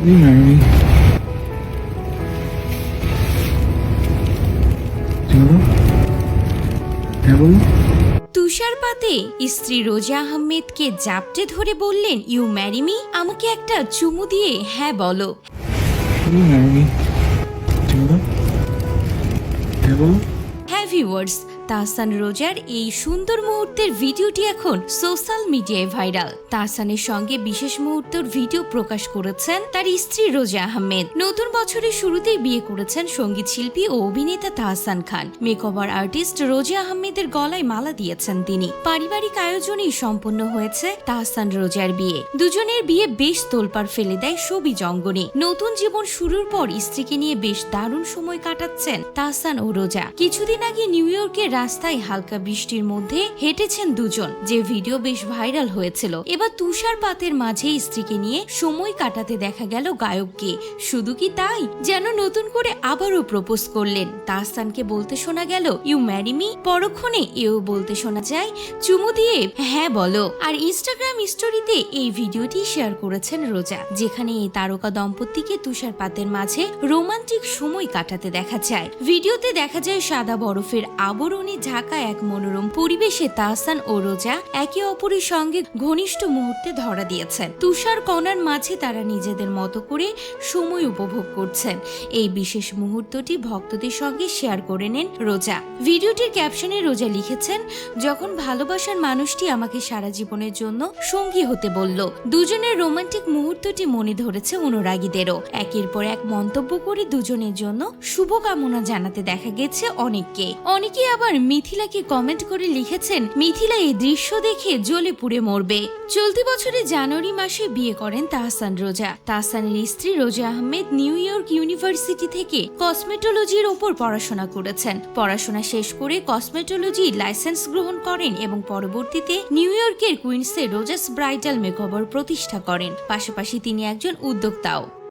You marry me? হ্যাঁ তুষারপাতে স্ত্রী রোজা আহমেদকে জাপটে ধরে বললেন ইউ ম্যারি মি? আমাকে একটা চুমু দিয়ে হ্যাঁ হ্যাঁ বলো হ্যাঁ ভিউয়ার্স তাহসান রোজার এই সুন্দর মুহূর্তের ভিডিওটি এখন সোশ্যাল মিডিয়ায় ভাইরাল। তাহসানের সঙ্গে বিশেষ মুহূর্তের ভিডিও প্রকাশ করেছেন তার স্ত্রী রোজা আহমেদ। নতুন বছরের শুরুতেই বিয়ে করেছেন সংগীত শিল্পী ও অভিনেতা তাহসান খান। মেকওভার আর্টিস্ট রোজা আহমেদের গলায় মালা দিয়েছেন তিনি। পারিবারিক আয়োজনেই সম্পন্ন হয়েছে তাহসান রোজার বিয়ে। দুজনের বিয়ে বেশ তোলপাড় ফেলে দেয় ছবি জঙ্গনে নতুন জীবন শুরুর পর স্ত্রীকে নিয়ে বেশ দারুণ সময় কাটাচ্ছেন তাহসান ও রোজা। কিছুদিন আগে নিউ ইয়র্কের রাস্তায় হালকা বৃষ্টির মধ্যে হেঁটেছেন দুজন, যে ভিডিও বেশ ভাইরাল হয়েছিল। এবার তুষারপাতের মাঝে স্ত্রীকে নিয়ে সময় কাটাতে দেখা গেল গায়ককে। শুধু কি তাই? যেন নতুন করে আবারও প্রপোজ করলেন। তাহসানকে বলতে শোনা গেল, ইউ ম্যারি মি? পরক্ষণে এও বলতে শোনা যায়, চুমু দিয়ে হ্যাঁ বলো। আর ইনস্টাগ্রাম স্টোরিতে এই ভিডিওটি শেয়ার করেছেন রোজা, যেখানে এই তারকা দম্পতিকে তুষারপাতের মাঝে রোমান্টিক সময় কাটাতে দেখা যায়। ভিডিওতে দেখা যায় সাদা বরফের আবরণে ঢাকা এক মনোরম পরিবেশে তাহসান ও রোজা একে অপরের সঙ্গে ঘনিষ্ঠ মুহূর্তে ধরা দিয়েছেন। তুষার কণার মাঝে তারা নিজেদের মতো করে সময় উপভোগ করছেন। এই বিশেষ মুহূর্তটি ভক্তদের সঙ্গে শেয়ার করে নেন রোজা। ভিডিওটির ক্যাপশনে রোজা লিখেছেন, যখন ভালোবাসার মানুষটি আমাকে সারা জীবনের জন্য সঙ্গী হতে বলল। দুজনের রোমান্টিক মুহূর্তটি মনে ধরেছে অনুরাগীদেরও। একের পর এক মন্তব্য করে দুজনের জন্য শুভকামনা জানাতে দেখা গেছে অনেককে। অনেকে আবার মিথিলাকে কমেন্ট করে লিখেছেন? মিথিলা এই দৃশ্য দেখে জ্বলে পুড়ে মরবে। চলতি বছরে জানুয়ারি মাসে বিয়ে করেন তাহসান রোজা। তাহসানের স্ত্রী রোজা আহমেদ নিউ ইয়র্ক ইউনিভার্সিটি থেকে কসমেটোলজির ওপর পড়াশোনা করেছেন। পড়াশোনা শেষ করে কসমেটোলজি লাইসেন্স গ্রহণ করেন এবং পরবর্তীতে নিউ ইয়র্কের কুইন্সে রোজাস ব্রাইডাল মেকওভার প্রতিষ্ঠা করেন। পাশাপাশি তিনি একজন উদ্যোক্তাও।